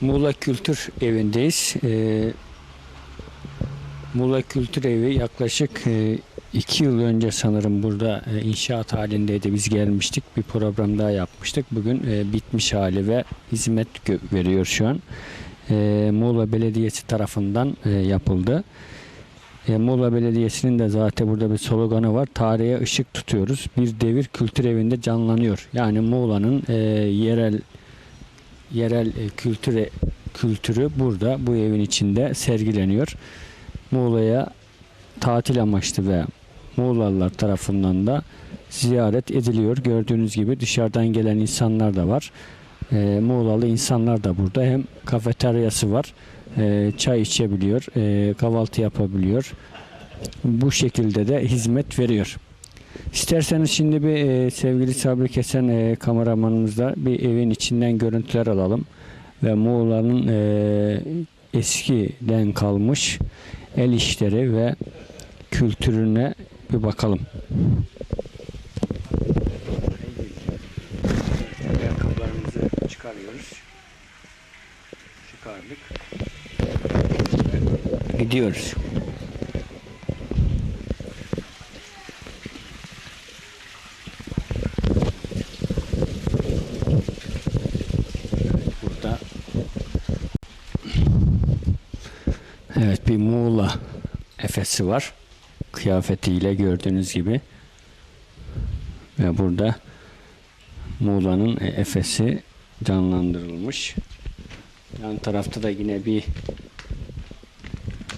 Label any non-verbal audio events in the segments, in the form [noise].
Muğla Kültür Evi'ndeyiz. Ee, Muğla Kültür Evi yaklaşık e, iki yıl önce sanırım burada e, inşaat halindeydi. Biz gelmiştik. Bir program daha yapmıştık. Bugün e, bitmiş hali ve hizmet veriyor şu an. E, Muğla Belediyesi tarafından e, yapıldı. E, Muğla Belediyesi'nin de zaten burada bir sloganı var. Tarihe ışık tutuyoruz. Bir devir kültür evinde canlanıyor. Yani Muğla'nın e, yerel yerel e, kültüre kültürü burada bu evin içinde sergileniyor. Muğla'ya tatil amaçlı ve Muğlalılar tarafından da ziyaret ediliyor. Gördüğünüz gibi dışarıdan gelen insanlar da var. E, Muğlalı insanlar da burada. Hem kafeteryası var. e, çay içebiliyor. e, kahvaltı yapabiliyor. Bu şekilde de hizmet veriyor. İsterseniz şimdi bir e, sevgili Sabri Kesen e, kameramanımızla bir evin içinden görüntüler alalım. Ve Muğla'nın e, eskiden kalmış el işleri ve kültürüne bir bakalım. Ayakkabılarımızı çıkarıyoruz. Çıkardık. Gidiyoruz. Burada Evet bir Muğla Efes'i var. Kıyafetiyle gördüğünüz gibi. Ve burada Muğla'nın e, Efes'i canlandırılmış. Yan tarafta da yine bir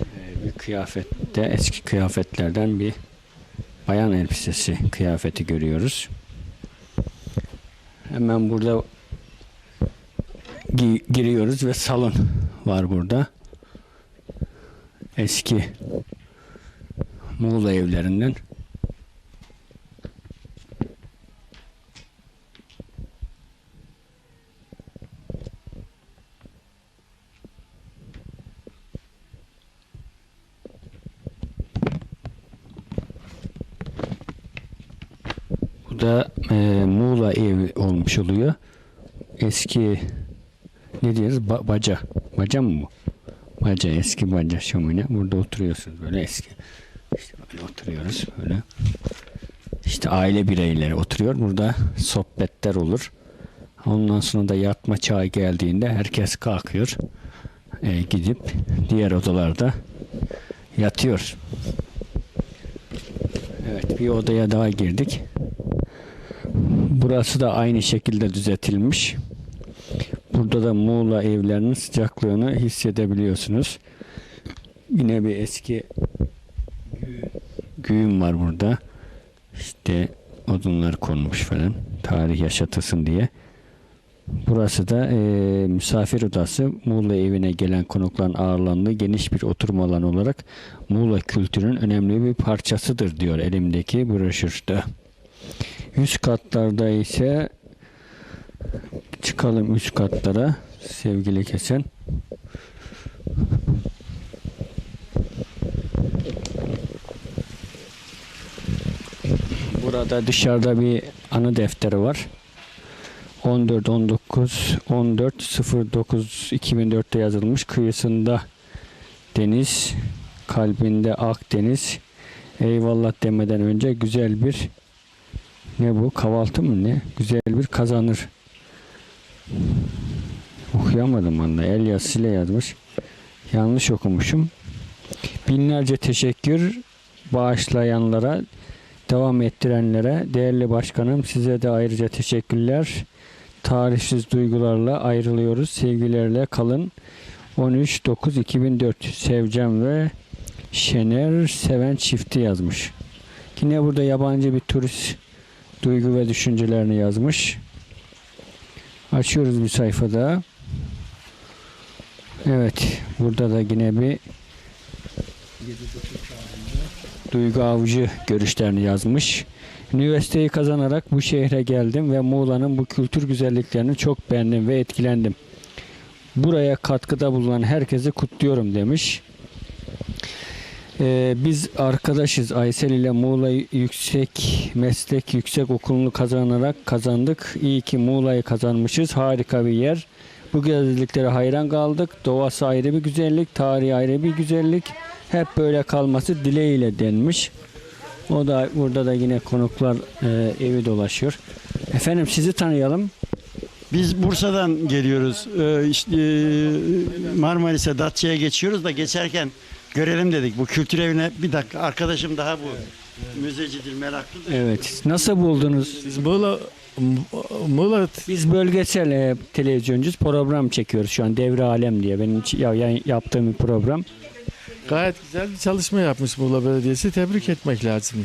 e, bir kıyafette eski kıyafetlerden bir bayan elbisesi kıyafeti görüyoruz. Hemen burada gi- giriyoruz ve salon var burada. Eski Muğla evlerinden. Bu da e, Muğla evi olmuş oluyor. Eski ne diyoruz? Ba- baca. Baca mı bu? Baca, eski baca şömine. Burada oturuyorsunuz böyle eski. İşte böyle oturuyoruz böyle. İşte aile bireyleri oturuyor. Burada sohbetler olur. Ondan sonra da yatma çağı geldiğinde herkes kalkıyor. E, gidip diğer odalarda yatıyor. Evet bir odaya daha girdik. Burası da aynı şekilde düzeltilmiş. Burada da Muğla evlerinin sıcaklığını hissedebiliyorsunuz. Yine bir eski gü- güğüm var burada. İşte odunlar konmuş falan. Tarih yaşatılsın diye. Burası da e, misafir odası. Muğla evine gelen konukların ağırlandığı geniş bir oturma alanı olarak Muğla kültürünün önemli bir parçasıdır diyor elimdeki broşürde. Üst katlarda ise çıkalım üst katlara sevgili kesen. Burada dışarıda bir anı defteri var. 14 19 14 09 2004'te yazılmış kıyısında deniz kalbinde Akdeniz eyvallah demeden önce güzel bir ne bu kahvaltı mı ne güzel bir kazanır okuyamadım valla el yazısıyla yazmış. Yanlış okumuşum. Binlerce teşekkür bağışlayanlara devam ettirenlere değerli başkanım size de ayrıca teşekkürler. Tarihsiz duygularla ayrılıyoruz. Sevgilerle kalın. 13-9-2004 Sevcem ve Şener Seven çifti yazmış. Yine burada yabancı bir turist duygu ve düşüncelerini yazmış. Açıyoruz bir sayfada. Evet, burada da yine bir Duygu Avcı görüşlerini yazmış. Üniversiteyi kazanarak bu şehre geldim ve Muğla'nın bu kültür güzelliklerini çok beğendim ve etkilendim. Buraya katkıda bulunan herkesi kutluyorum demiş. Ee, biz arkadaşız Aysel ile Muğla Yüksek Meslek Yüksek Okulu'nu kazanarak kazandık. İyi ki Muğla'yı kazanmışız. Harika bir yer. Bu güzelliklere hayran kaldık. Doğası ayrı bir güzellik, tarihi ayrı bir güzellik. Hep böyle kalması dileğiyle denmiş. O da burada da yine konuklar e, evi dolaşıyor. Efendim sizi tanıyalım. Biz Bursa'dan geliyoruz. Ee, işte e, Marmaris'e Datça'ya geçiyoruz da geçerken görelim dedik. Bu kültür evine bir dakika arkadaşım daha bu. Müzecidir, meraklıdır. Evet. Nasıl buldunuz? Biz Muğla, Muğla Biz bölgesel e, televizyoncuyuz. Program çekiyoruz şu an. Devre Alem diye. Benim ç- ya, ya- yaptığım bir program. gayet güzel bir çalışma yapmış Muğla Belediyesi. Tebrik etmek lazım.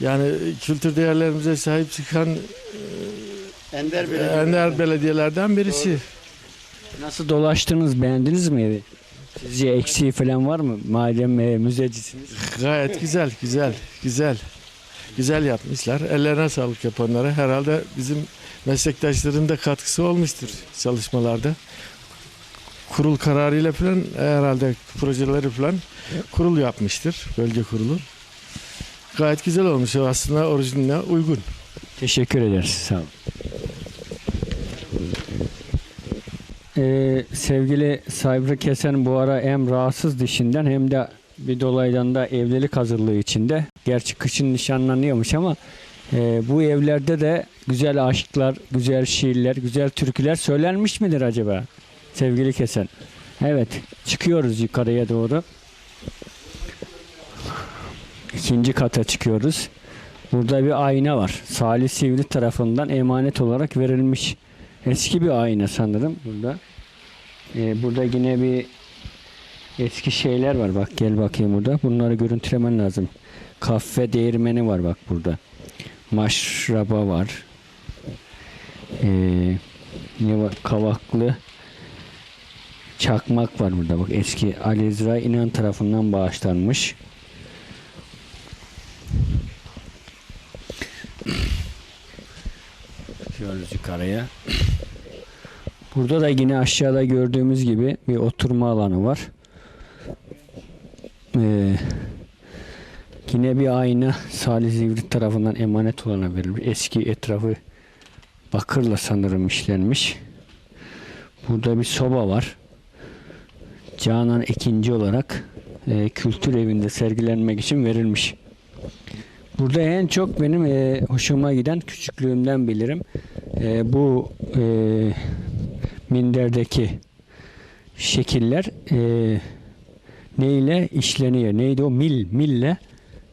Yani kültür değerlerimize sahip çıkan Ender Belediye. ender belediyelerden birisi. Nasıl dolaştınız? Beğendiniz mi evi? Sizce eksiği falan var mı? Madem e, müzecisiniz. Gayet güzel, güzel, güzel. Güzel yapmışlar. Ellerine sağlık yapanlara. Herhalde bizim meslektaşların da katkısı olmuştur çalışmalarda. Kurul kararıyla falan herhalde projeleri falan kurul yapmıştır. Bölge kurulu. Gayet güzel olmuş. Aslında orijinaline uygun. Teşekkür ederiz. Sağ olun. Ee, sevgili Saybri Kesen bu ara hem rahatsız dişinden hem de bir dolaydan da evlilik hazırlığı içinde. Gerçi kışın nişanlanıyormuş ama e, bu evlerde de güzel aşklar, güzel şiirler, güzel türküler söylenmiş midir acaba? Sevgili Kesen. Evet, çıkıyoruz yukarıya doğru. İkinci kata çıkıyoruz. Burada bir ayna var. Salih Sivri tarafından emanet olarak verilmiş. Eski bir ayna sanırım burada. Ee, burada yine bir eski şeyler var. Bak gel bakayım burada. Bunları görüntülemen lazım. Kahve değirmeni var bak burada. Maşraba var. Ee, ne var? Kavaklı çakmak var burada. Bak eski Ali İnan tarafından bağışlanmış. Çıkıyoruz yukarıya. Burada da yine aşağıda gördüğümüz gibi bir oturma alanı var. Ee, yine bir ayna Salih Zivrit tarafından emanet olana verilmiş. Eski etrafı bakırla sanırım işlenmiş. Burada bir soba var. Canan ikinci olarak e, kültür evinde sergilenmek için verilmiş. Burada en çok benim e, hoşuma giden küçüklüğümden bilirim. E, bu e, minderdeki şekiller e, neyle işleniyor? Neydi o? Mil, mille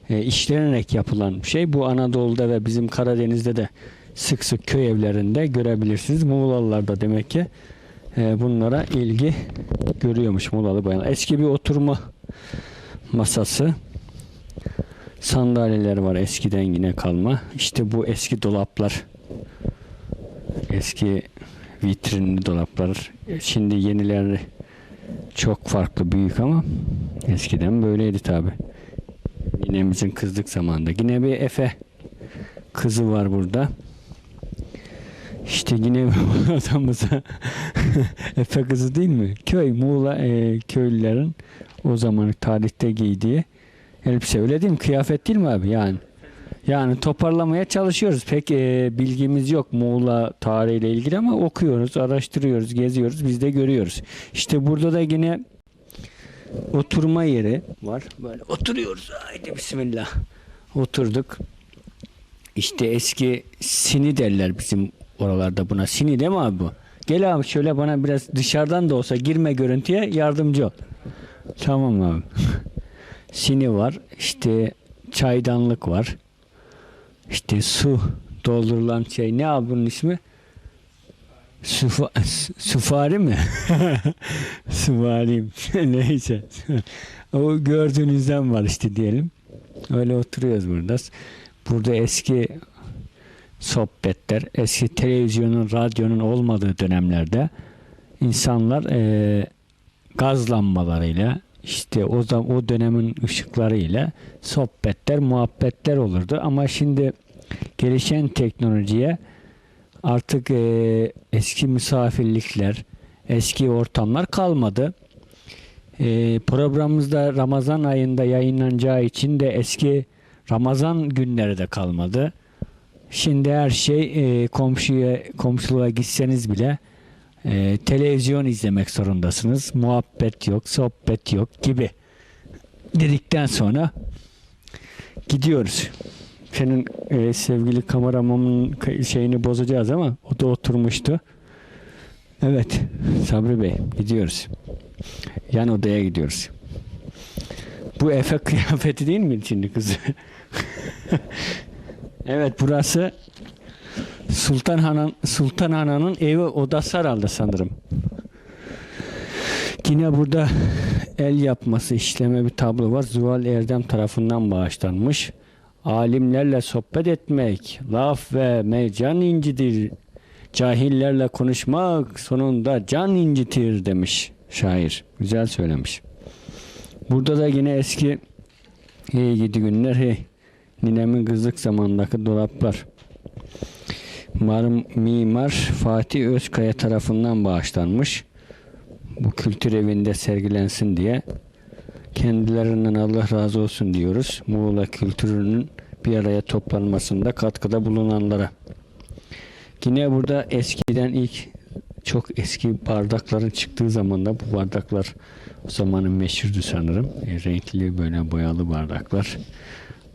e, işlenerek yapılan şey. Bu Anadolu'da ve bizim Karadeniz'de de sık sık köy evlerinde görebilirsiniz. Muğlalılar demek ki e, bunlara ilgi görüyormuş Muğlalı bayanlar. Eski bir oturma masası sandalyeler var eskiden yine kalma. İşte bu eski dolaplar. Eski vitrinli dolaplar. Şimdi yenileri çok farklı büyük ama eskiden böyleydi tabi. Ninemizin kızlık zamanında. Yine bir Efe kızı var burada. İşte yine [laughs] adamıza [laughs] Efe kızı değil mi? Köy, Muğla e, köylülerin o zaman tarihte giydiği elbise öyle değil mi? Kıyafet değil mi abi yani? Yani toparlamaya çalışıyoruz. Pek e, bilgimiz yok Muğla tarihiyle ilgili ama okuyoruz, araştırıyoruz, geziyoruz, biz de görüyoruz. İşte burada da yine oturma yeri var. Böyle oturuyoruz. Haydi bismillah. Oturduk. İşte eski sini derler bizim oralarda buna. Sini değil mi abi bu? Gel abi şöyle bana biraz dışarıdan da olsa girme görüntüye yardımcı ol. Tamam abi. [laughs] Sini var. İşte çaydanlık var. İşte su doldurulan şey. Ne abi bunun ismi? Sufa, su- sufari mi? [laughs] Suvari. [laughs] Neyse. o gördüğünüzden var işte diyelim. Öyle oturuyoruz burada. Burada eski sohbetler, eski televizyonun, radyonun olmadığı dönemlerde insanlar eee gaz lambalarıyla işte o zaman o dönemin ışıklarıyla sohbetler, muhabbetler olurdu. Ama şimdi gelişen teknolojiye artık eee, eski misafirlikler, eski ortamlar kalmadı. Eee, programımızda Ramazan ayında yayınlanacağı için de eski Ramazan günleri de kalmadı. Şimdi her şey eee, komşuya komşuluğa gitseniz bile e, televizyon izlemek zorundasınız. Muhabbet yok, sohbet yok gibi dedikten sonra gidiyoruz. Senin e, sevgili kameramanın ka- şeyini bozacağız ama o da oturmuştu. Evet Sabri Bey gidiyoruz. Yan odaya gidiyoruz. Bu Efe kıyafeti değil mi şimdi kızı? [laughs] evet burası Sultan Hanan Sultan Hana'nın evi odası herhalde sanırım. Yine burada el yapması işleme bir tablo var. Zuhal Erdem tarafından bağışlanmış. Alimlerle sohbet etmek, laf ve mercan incidir. Cahillerle konuşmak sonunda can incitir demiş şair. Güzel söylemiş. Burada da yine eski hey gidi günler hey ninemin kızlık zamandaki dolaplar. Mar- Mimar Fatih Özkaya tarafından bağışlanmış. Bu kültür evinde sergilensin diye kendilerinden Allah razı olsun diyoruz. Muğla kültürünün bir araya toplanmasında katkıda bulunanlara. Yine burada eskiden ilk çok eski bardakların çıktığı zaman da bu bardaklar o zamanın meşhurdu sanırım. E, renkli böyle boyalı bardaklar.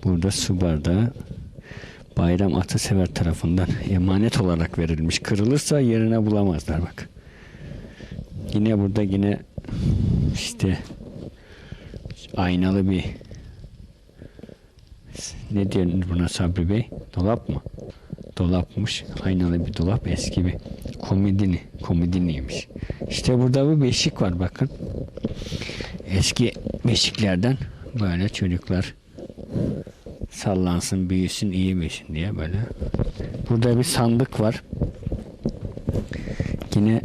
Burada su bardağı Bayram Atasever tarafından emanet olarak verilmiş. Kırılırsa yerine bulamazlar bak. Yine burada yine işte aynalı bir ne diyor buna Sabri Bey? Dolap mı? Dolapmış. Aynalı bir dolap. Eski bir komodini. Komodiniymiş. İşte burada bir beşik var bakın. Eski beşiklerden böyle çocuklar sallansın, büyüsün, iyi büyüsün diye böyle. Burada bir sandık var. Yine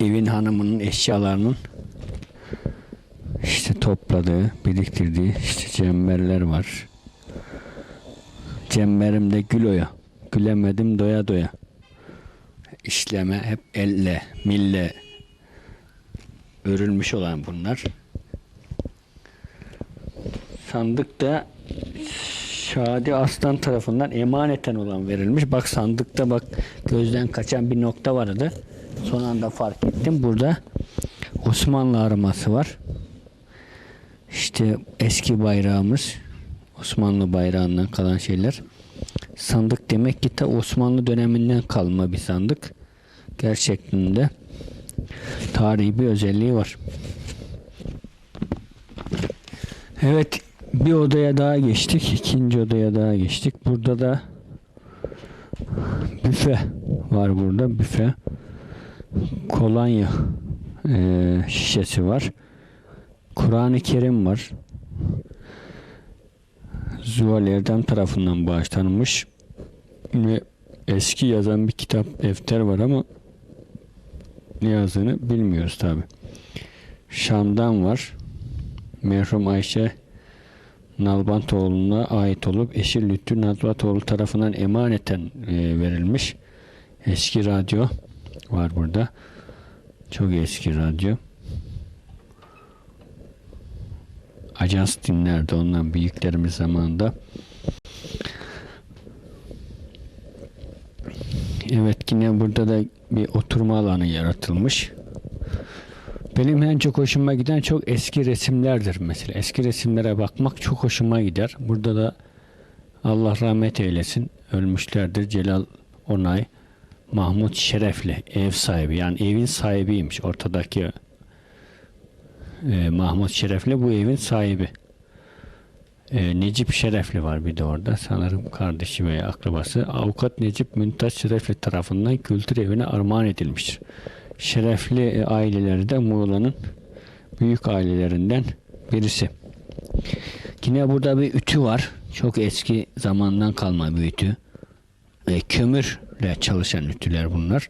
evin hanımının eşyalarının işte topladığı, biriktirdiği işte cemberler var. Cemberimde gül oya. Gülemedim doya doya. İşleme hep elle, mille örülmüş olan bunlar. Sandıkta Şadi Aslan tarafından emaneten olan verilmiş. Bak sandıkta bak gözden kaçan bir nokta vardı. Son anda fark ettim. Burada Osmanlı araması var. İşte eski bayrağımız Osmanlı bayrağından kalan şeyler. Sandık demek ki ta Osmanlı döneminden kalma bir sandık. Gerçekten de tarihi bir özelliği var. Evet bir odaya daha geçtik. ikinci odaya daha geçtik. Burada da büfe var burada. Büfe. Kolonya eee, şişesi var. Kur'an-ı Kerim var. Zuhal Erdem tarafından bağışlanmış. Ve eski yazan bir kitap defter var ama ne yazdığını bilmiyoruz tabi. Şam'dan var. Merhum Ayşe Nalbantoğlu'na ait olup eşi Lütfü Nalbantoğlu tarafından emaneten e, verilmiş. Eski radyo var burada. Çok eski radyo. Ajans dinlerdi ondan büyüklerimiz zamanında. Evet yine burada da bir oturma alanı yaratılmış. Benim en çok hoşuma giden çok eski resimlerdir mesela. Eski resimlere bakmak çok hoşuma gider. Burada da Allah rahmet eylesin. Ölmüşlerdir Celal Onay, Mahmut Şerefli ev sahibi yani evin sahibiymiş ortadaki e, Mahmut Şerefli bu evin sahibi. E, Necip Şerefli var bir de orada. Sanırım kardeşi veya akrabası. Avukat Necip Müntaş Şerefli tarafından kültür evine armağan edilmiştir. Şerefli e, aileleri de Muğla'nın büyük ailelerinden birisi. Yine burada bir ütü var. Çok eski zamandan kalma bir ütü. E, kömürle çalışan ütüler bunlar.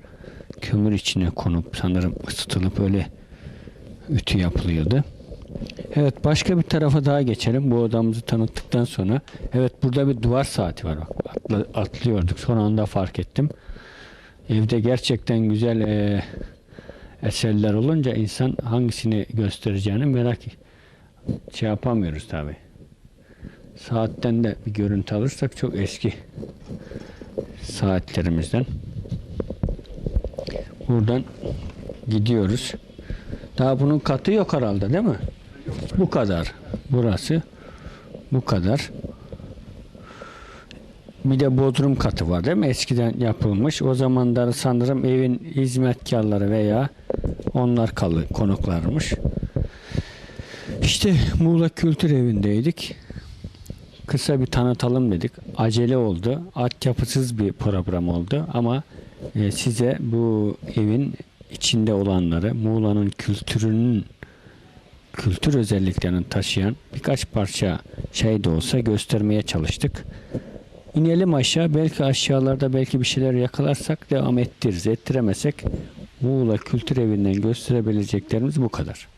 Kömür içine konup sanırım ısıtılıp öyle ütü yapılıyordu. Evet başka bir tarafa daha geçelim. Bu odamızı tanıttıktan sonra. Evet burada bir duvar saati var. Bak, atla- atlıyorduk. Son anda fark ettim. Evde gerçekten güzel e, eserler olunca insan hangisini göstereceğini merak şey yapamıyoruz tabi. Saatten de bir görüntü alırsak çok eski saatlerimizden. buradan gidiyoruz. Daha bunun katı yok herhalde değil mi? Bu kadar. Burası bu kadar. Bir de bodrum katı var değil mi? Eskiden yapılmış. O zamanlar sanırım evin hizmetkarları veya onlar kalı konuklarmış. İşte Muğla Kültür Evi'ndeydik. Kısa bir tanıtalım dedik. Acele oldu. Altyapısız bir program oldu ama e, size bu evin içinde olanları, Muğla'nın kültürünün kültür özelliklerini taşıyan birkaç parça şey de olsa göstermeye çalıştık. İnelim aşağı. Belki aşağılarda belki bir şeyler yakalarsak devam ettiririz. Ettiremesek Muğla Kültür Evi'nden gösterebileceklerimiz bu kadar.